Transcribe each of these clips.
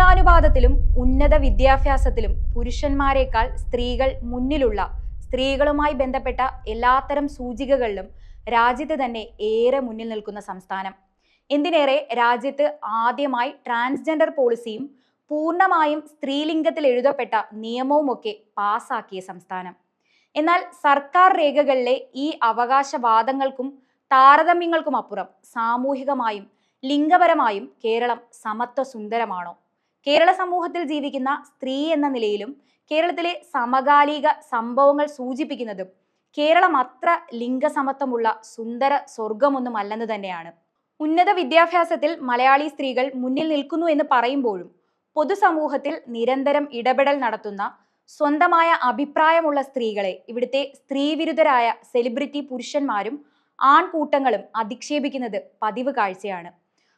ലിംഗാനുപാതത്തിലും ഉന്നത വിദ്യാഭ്യാസത്തിലും പുരുഷന്മാരെക്കാൾ സ്ത്രീകൾ മുന്നിലുള്ള സ്ത്രീകളുമായി ബന്ധപ്പെട്ട എല്ലാത്തരം സൂചികകളിലും രാജ്യത്ത് തന്നെ ഏറെ മുന്നിൽ നിൽക്കുന്ന സംസ്ഥാനം. എന്തിനേറെ രാജ്യത്ത് ആദ്യമായി ട്രാൻസ്ജെൻഡർ പോളിസിയും പൂർണമായും സ്ത്രീലിംഗത്തിൽ എഴുതപ്പെട്ട നിയമവുമൊക്കെ പാസാക്കിയ സംസ്ഥാനം. എന്നാൽ സർക്കാർ രേഖകളിലെ ഈ അവകാശവാദങ്ങൾക്കും താരതമ്യങ്ങൾക്കും അപ്പുറം സാമൂഹികമായും ലിംഗപരമായും കേരളം സമത്വ സുന്ദരമാണോ കേരള സമൂഹത്തിൽ ജീവിക്കുന്ന സ്ത്രീ എന്ന നിലയിലും കേരളത്തിലെ സമകാലിക സംഭവങ്ങൾ സൂചിപ്പിക്കുന്നതും കേരളം അത്ര ലിംഗസമത്വമുള്ള സുന്ദര സ്വർഗമൊന്നും അല്ലെന്ന് തന്നെയാണ്. ഉന്നത വിദ്യാഭ്യാസത്തിൽ മലയാളി സ്ത്രീകൾ മുന്നിൽ നിൽക്കുന്നു എന്ന് പറയുമ്പോഴും പൊതുസമൂഹത്തിൽ നിരന്തരം ഇടപെടൽ നടത്തുന്ന സ്വന്തമായ അഭിപ്രായമുള്ള സ്ത്രീകളെ ഇവിടുത്തെ സ്ത്രീവിരുദ്ധരായ സെലിബ്രിറ്റി പുരുഷന്മാരും ആൺകൂട്ടങ്ങളും അധിക്ഷേപിക്കുന്നത് പതിവ് കാഴ്ചയാണ്.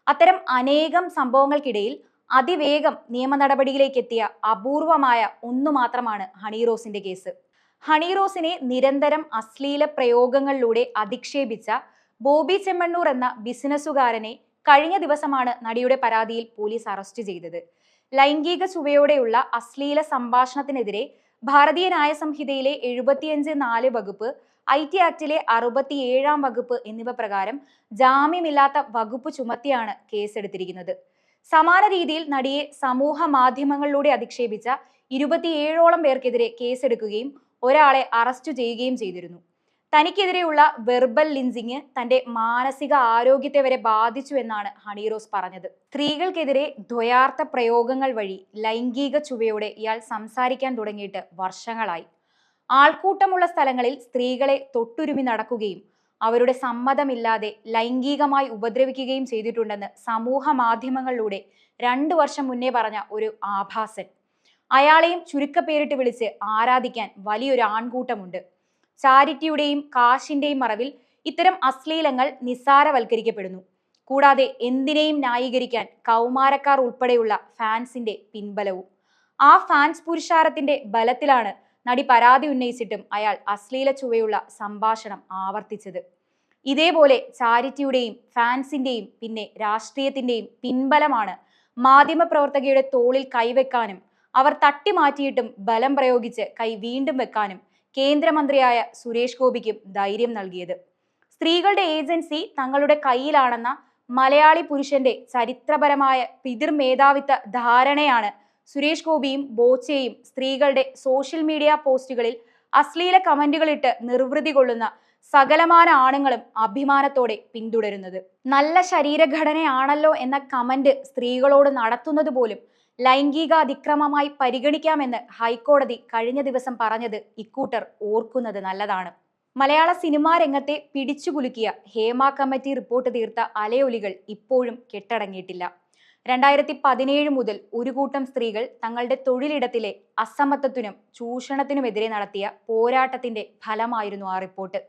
അത്തരം അനേകം സംഭവങ്ങൾക്കിടയിൽ അതിവേഗം നിയമ നടപടിയിലേക്ക് എത്തിയ അപൂർവമായ ഒന്നു മാത്രമാണ് ഹണിറോസിന്റെ കേസ്. ഹണിറോസിനെ നിരന്തരം അശ്ലീല പ്രയോഗങ്ങളിലൂടെ അധിക്ഷേപിച്ച ബോബി ചെമ്മണ്ണൂർ എന്ന ബിസിനസ്സുകാരനെ കഴിഞ്ഞ ദിവസമാണ് നടിയുടെ പരാതിയിൽ പോലീസ് അറസ്റ്റ് ചെയ്തത്. ലൈംഗിക ചുവയോടെയുള്ള അശ്ലീല സംഭാഷണത്തിനെതിരെ ഭാരതീയ ന്യായ സംഹിതയിലെ എഴുപത്തിയഞ്ച് നാല് വകുപ്പ് ഐ ടി ആക്ടിലെ അറുപത്തിയേഴാം വകുപ്പ് എന്നിവ പ്രകാരം ജാമ്യമില്ലാത്ത വകുപ്പ് ചുമത്തിയാണ് കേസെടുത്തിരിക്കുന്നത്. സമാന രീതിയിൽ നടിയെ സമൂഹ മാധ്യമങ്ങളിലൂടെ അധിക്ഷേപിച്ച ഇരുപത്തിയേഴോളം പേർക്കെതിരെ കേസെടുക്കുകയും ഒരാളെ അറസ്റ്റ് ചെയ്യുകയും ചെയ്തിരുന്നു. തനിക്കെതിരെയുള്ള വെർബൽ ലിൻസിങ് തന്റെ മാനസിക ആരോഗ്യത്തെ വരെ ബാധിച്ചു എന്നാണ് ഹണീറോസ് പറഞ്ഞത്. സ്ത്രീകൾക്കെതിരെ ദ്വയാർത്ഥ പ്രയോഗങ്ങൾ വഴി ലൈംഗിക ചുവയോടെ ഇയാൾ സംസാരിക്കാൻ തുടങ്ങിയിട്ട് വർഷങ്ങളായി. ആൾക്കൂട്ടമുള്ള സ്ഥലങ്ങളിൽ സ്ത്രീകളെ തൊട്ടുരുമി നടക്കുകയും അവരുടെ സമ്മതമില്ലാതെ ലൈംഗികമായി ഉപദ്രവിക്കുകയും ചെയ്തിട്ടുണ്ടെന്ന് സമൂഹ മാധ്യമങ്ങളിലൂടെ രണ്ടു വർഷം മുന്നേ പറഞ്ഞ ഒരു ആഭാസൻ. അയാളെയും ചുരുക്കപ്പേരിട്ട് വിളിച്ച് ആരാധിക്കാൻ വലിയൊരു ആൺകൂട്ടമുണ്ട്. ചാരിറ്റിയുടെയും കാശിന്റെയും മറവിൽ ഇത്തരം അശ്ലീലങ്ങൾ നിസ്സാരവൽക്കരിക്കപ്പെടുന്നു. കൂടാതെ എന്തിനേയും ന്യായീകരിക്കാൻ കൗമാരക്കാർ ഉൾപ്പെടെയുള്ള ഫാൻസിന്റെ പിൻബലവും. ആ ഫാൻസ് പുരുഷാരത്തിന്റെ ബലത്തിലാണ് നടി പരാതി ഉന്നയിച്ചിട്ടും അയാൾ അശ്ലീല ചുവയുള്ള സംഭാഷണം ആവർത്തിച്ചത്. ഇതേപോലെ ചാരിറ്റിയുടെയും ഫാൻസിന്റെയും പിന്നെ രാഷ്ട്രീയത്തിന്റെയും പിൻബലമാണ് മാധ്യമപ്രവർത്തകയുടെ തോളിൽ കൈവെക്കാനും അവർ തട്ടിമാറ്റിയിട്ടും ബലം പ്രയോഗിച്ച് കൈ വീണ്ടും വെക്കാനും കേന്ദ്രമന്ത്രിയായ സുരേഷ് ഗോപിക്കും ധൈര്യം നൽകിയത്. സ്ത്രീകളുടെ ഏജൻസി തങ്ങളുടെ കയ്യിലാണെന്ന മലയാളി പുരുഷന്റെ ചരിത്രപരമായ പിതൃമേധാവിത്വ ധാരണയാണ് സുരേഷ് ഗോപിയും ബോച്ചയും സ്ത്രീകളുടെ സോഷ്യൽ മീഡിയ പോസ്റ്റുകളിൽ അശ്ലീല കമന്റുകളിട്ട് നിർവൃതി കൊള്ളുന്ന സകലമാന ആണുങ്ങളും അഭിമാനത്തോടെ പിന്തുടരുന്നത്. നല്ല ശരീരഘടനയാണല്ലോ എന്ന കമന്റ് സ്ത്രീകളോട് നടത്തുന്നത് പോലും ലൈംഗിക അതിക്രമമായി പരിഗണിക്കാമെന്ന് ഹൈക്കോടതി കഴിഞ്ഞ ദിവസം പറഞ്ഞത് ഇക്കൂട്ടർ ഓർക്കുന്നത് നല്ലതാണ്. മലയാള സിനിമാ രംഗത്തെ പിടിച്ചുകുലുക്കിയ ഹേമ കമ്മിറ്റി റിപ്പോർട്ട് തീർത്ത അലയൊലികൾ ഇപ്പോഴും കെട്ടടങ്ങിയിട്ടില്ല. രണ്ടായിരത്തി പതിനേഴ് മുതൽ ഒരു കൂട്ടം സ്ത്രീകൾ തങ്ങളുടെ തൊഴിലിടത്തിലെ അസമത്വത്തിനും ചൂഷണത്തിനുമെതിരെ നടത്തിയ പോരാട്ടത്തിന്റെ ഫലമായിരുന്നു ആ റിപ്പോർട്ട്.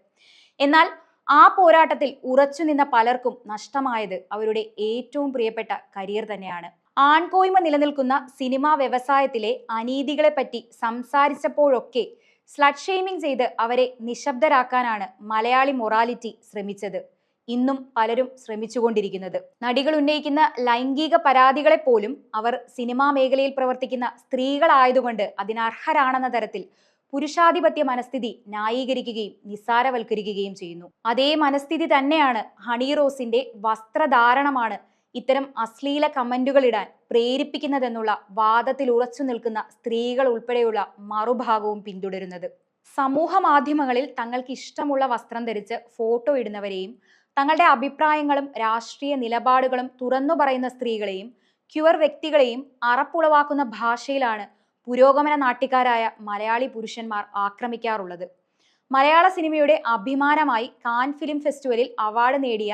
എന്നാൽ ആ പോരാട്ടത്തിൽ ഉറച്ചുനിന്ന പലർക്കും നഷ്ടമായത് അവരുടെ ഏറ്റവും പ്രിയപ്പെട്ട കരിയർ തന്നെയാണ്. ആൺകോയ്മ നിലനിൽക്കുന്ന സിനിമാ വ്യവസായത്തിലെ അനീതികളെപ്പറ്റി സംസാരിച്ചപ്പോഴൊക്കെ സ്ലഡ് ഷെയ്മിംഗ് ചെയ്ത് അവരെ നിശബ്ദരാക്കാനാണ് മലയാളി മൊറാലിറ്റി ശ്രമിച്ചത്. ഇന്നും പലരും ശ്രമിച്ചുകൊണ്ടിരിക്കുന്നത്. നടികൾ ഉന്നയിക്കുന്ന ലൈംഗിക പരാതികളെ പോലും അവർ സിനിമാ മേഖലയിൽ പ്രവർത്തിക്കുന്ന സ്ത്രീകളായതുകൊണ്ട് അതിനർഹരാണെന്ന തരത്തിൽ പുരുഷാധിപത്യ മനസ്ഥിതി ന്യായീകരിക്കുകയും നിസ്സാരവൽക്കരിക്കുകയും ചെയ്യുന്നു. അതേ മനസ്ഥിതി തന്നെയാണ് ഹണി റോസിന്റെ വസ്ത്രധാരണമാണ് ഇത്തരം അശ്ലീല കമന്റുകൾ ഇടാൻ പ്രേരിപ്പിക്കുന്നതെന്നുള്ള വാദത്തിൽ ഉറച്ചു നിൽക്കുന്ന സ്ത്രീകൾ ഉൾപ്പെടെയുള്ള മറുഭാഗവും പിന്തുടരുന്നത്. സമൂഹ മാധ്യമങ്ങളിൽ തങ്ങൾക്ക് ഇഷ്ടമുള്ള വസ്ത്രം ധരിച്ച് ഫോട്ടോ ഇടുന്നവരെയും തങ്ങളുടെ അഭിപ്രായങ്ങളും രാഷ്ട്രീയ നിലപാടുകളും തുറന്നു പറയുന്ന സ്ത്രീകളെയും ക്യുവർ വ്യക്തികളെയും അറപ്പുളവാക്കുന്ന ഭാഷയിലാണ് പുരോഗമന നാട്ടിക്കാരായ മലയാളി പുരുഷന്മാർ ആക്രമിക്കാറുള്ളത്. മലയാള സിനിമയുടെ അഭിമാനമായി കാൻ ഫിലിം ഫെസ്റ്റിവലിൽ അവാർഡ് നേടിയ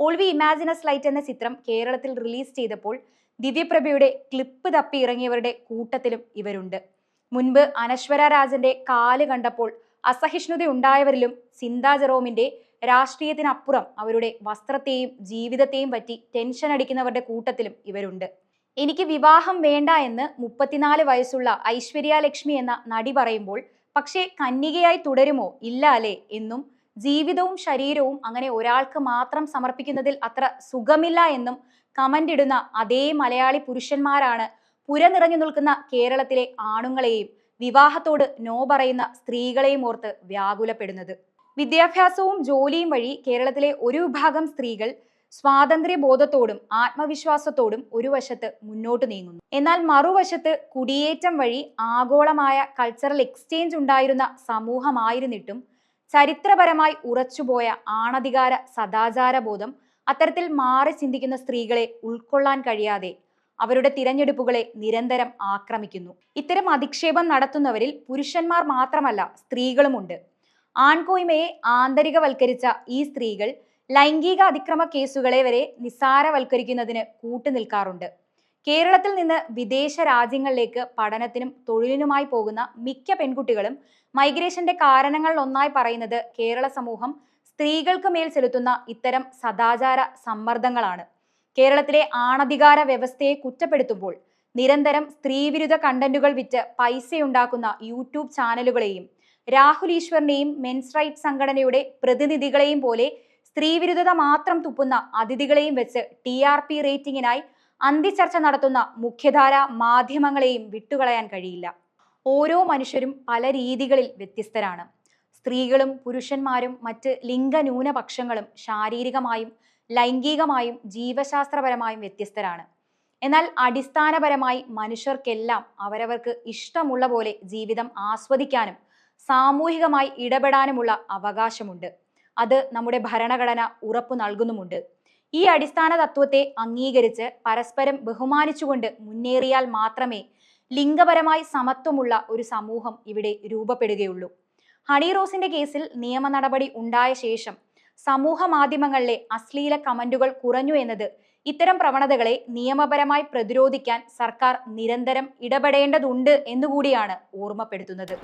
all we imagine as light എന്ന ചിത്രം കേരളത്തിൽ റിലീസ് ചെയ്തപ്പോൾ ദിവ്യപ്രഭയുടെ ക്ലിപ്പ് തപ്പി ഇറങ്ങിയവരുടെ കൂട്ടത്തിലും ഇവരുണ്ട്. മുൻപ് അനശ്വര രാജന്റെ കാൽ കണ്ടപ്പോൾ അസഹിഷ്ണുത ഉണ്ടായവരിലും സിന്താ ജെറോമിന്റെ രാഷ്ട്രീയത്തിനപ്പുറം അവരുടെ വസ്ത്രത്തെയും ജീവിതത്തെയും പറ്റി ടെൻഷൻ അടിക്കുന്നവരുടെ കൂട്ടത്തിലും ഇവരുണ്ട്. എനിക്ക് വിവാഹം വേണ്ട എന്ന് മുപ്പത്തിനാല് വയസ്സുള്ള ഐശ്വര്യ ലക്ഷ്മി എന്ന നടി പറയുമ്പോൾ പക്ഷേ കന്യകയായി തുടരുമോ? ഇല്ല അല്ലേ? എന്നും ജീവിതവും ശരീരവും അങ്ങനെ ഒരാൾക്ക് മാത്രം സമർപ്പിക്കുന്നതിൽ അത്ര സുഖമില്ല എന്നും കമന്റ് ഇടുന്ന അതേ മലയാളി പുരുഷന്മാരാണ് പുര നിറഞ്ഞു നിൽക്കുന്ന കേരളത്തിലെ ആണുങ്ങളെയും വിവാഹത്തോട് നോ പറയുന്ന സ്ത്രീകളെയും ഓർത്ത് വ്യാകുലപ്പെടുന്നത്. വിദ്യാഭ്യാസവും ജോലിയും വഴി കേരളത്തിലെ ഒരു വിഭാഗം സ്ത്രീകൾ സ്വാതന്ത്ര്യബോധത്തോടും ആത്മവിശ്വാസത്തോടും ഒരു വശത്ത് മുന്നോട്ട് നീങ്ങുന്നു. എന്നാൽ മറുവശത്ത് കുടിയേറ്റം വഴി ആഗോളമായ കൾച്ചറൽ എക്സ്ചേഞ്ച് ഉണ്ടായിരുന്ന സമൂഹമായിരുന്നിട്ടും ചരിത്രപരമായി ഉറച്ചുപോയ ആണധികാര സദാചാര ബോധം അത്തരത്തിൽ മാറി ചിന്തിക്കുന്ന സ്ത്രീകളെ ഉൾക്കൊള്ളാൻ കഴിയാതെ അവരുടെ തിരഞ്ഞെടുപ്പുകളെ നിരന്തരം ആക്രമിക്കുന്നു. ഇത്തരം അധിക്ഷേപം നടത്തുന്നവരിൽ പുരുഷന്മാർ മാത്രമല്ല സ്ത്രീകളുമുണ്ട്. ആൺകോയ്മയെ ആന്തരികവൽക്കരിച്ച ഈ സ്ത്രീകൾ ലൈംഗിക അതിക്രമ കേസുകളെ വരെ നിസ്സാരവൽക്കരിക്കുന്നതിന് കൂട്ടുനിൽക്കാറുണ്ട്. കേരളത്തിൽ നിന്ന് വിദേശ രാജ്യങ്ങളിലേക്ക് പഠനത്തിനും തൊഴിലിനുമായി പോകുന്ന മിക്ക പെൺകുട്ടികളും മൈഗ്രേഷന്റെ കാരണങ്ങളിൽ ഒന്നായി പറയുന്നത് കേരള സമൂഹം സ്ത്രീകൾക്ക് മേൽ ചെലുത്തുന്ന ഇത്തരം സദാചാര സമ്മർദ്ദങ്ങളാണ്. കേരളത്തിലെ ആണധികാര വ്യവസ്ഥയെ കുറ്റപ്പെടുത്തുമ്പോൾ നിരന്തരം സ്ത്രീവിരുദ്ധ കണ്ടന്റുകൾ വിറ്റ് പൈസയുണ്ടാക്കുന്ന യൂട്യൂബ് ചാനലുകളെയും രാഹുൽ ഈശ്വറിനെയും മെൻസ് റൈറ്റ് സംഘടനയുടെ പ്രതിനിധികളെയും പോലെ സ്ത്രീവിരുദ്ധത മാത്രം തുപ്പുന്ന അതിഥികളെയും വെച്ച് ടി ആർ പി റേറ്റിംഗിനായി അന്തിച്ചർച്ച നടത്തുന്ന മുഖ്യധാര മാധ്യമങ്ങളെയും വിട്ടുകളയാൻ കഴിയില്ല. ഓരോ മനുഷ്യരും പല രീതികളിൽ വ്യത്യസ്തരാണ്. സ്ത്രീകളും പുരുഷന്മാരും മറ്റ് ലിംഗന്യൂനപക്ഷങ്ങളും ശാരീരികമായും ലൈംഗികമായും ജീവശാസ്ത്രപരമായും വ്യത്യസ്തരാണ്. എന്നാൽ അടിസ്ഥാനപരമായി മനുഷ്യർക്കെല്ലാം അവരവർക്ക് ഇഷ്ടമുള്ള പോലെ ജീവിതം ആസ്വദിക്കാനും സാമൂഹികമായി ഇടപെടാനുമുള്ള അവകാശമുണ്ട്. അത് നമ്മുടെ ഭരണഘടന ഉറപ്പു നൽകുന്നുമുണ്ട്. ഈ അടിസ്ഥാന തത്വത്തെ അംഗീകരിച്ച് പരസ്പരം ബഹുമാനിച്ചുകൊണ്ട് മുന്നേറിയാൽ മാത്രമേ ലിംഗപരമായി സമത്വമുള്ള ഒരു സമൂഹം ഇവിടെ രൂപപ്പെടുകയുള്ളൂ. ഹണി റോസിന്റെ കേസിൽ നിയമ നടപടി ഉണ്ടായ ശേഷം സമൂഹ മാധ്യമങ്ങളിലെ അശ്ലീല കമന്റുകൾ കുറഞ്ഞു എന്നത് ഇത്തരം പ്രവണതകളെ നിയമപരമായി പ്രതിരോധിക്കാൻ സർക്കാർ നിരന്തരം ഇടപെടേണ്ടതുണ്ട് എന്നുകൂടിയാണ് ഓർമ്മപ്പെടുത്തുന്നത്.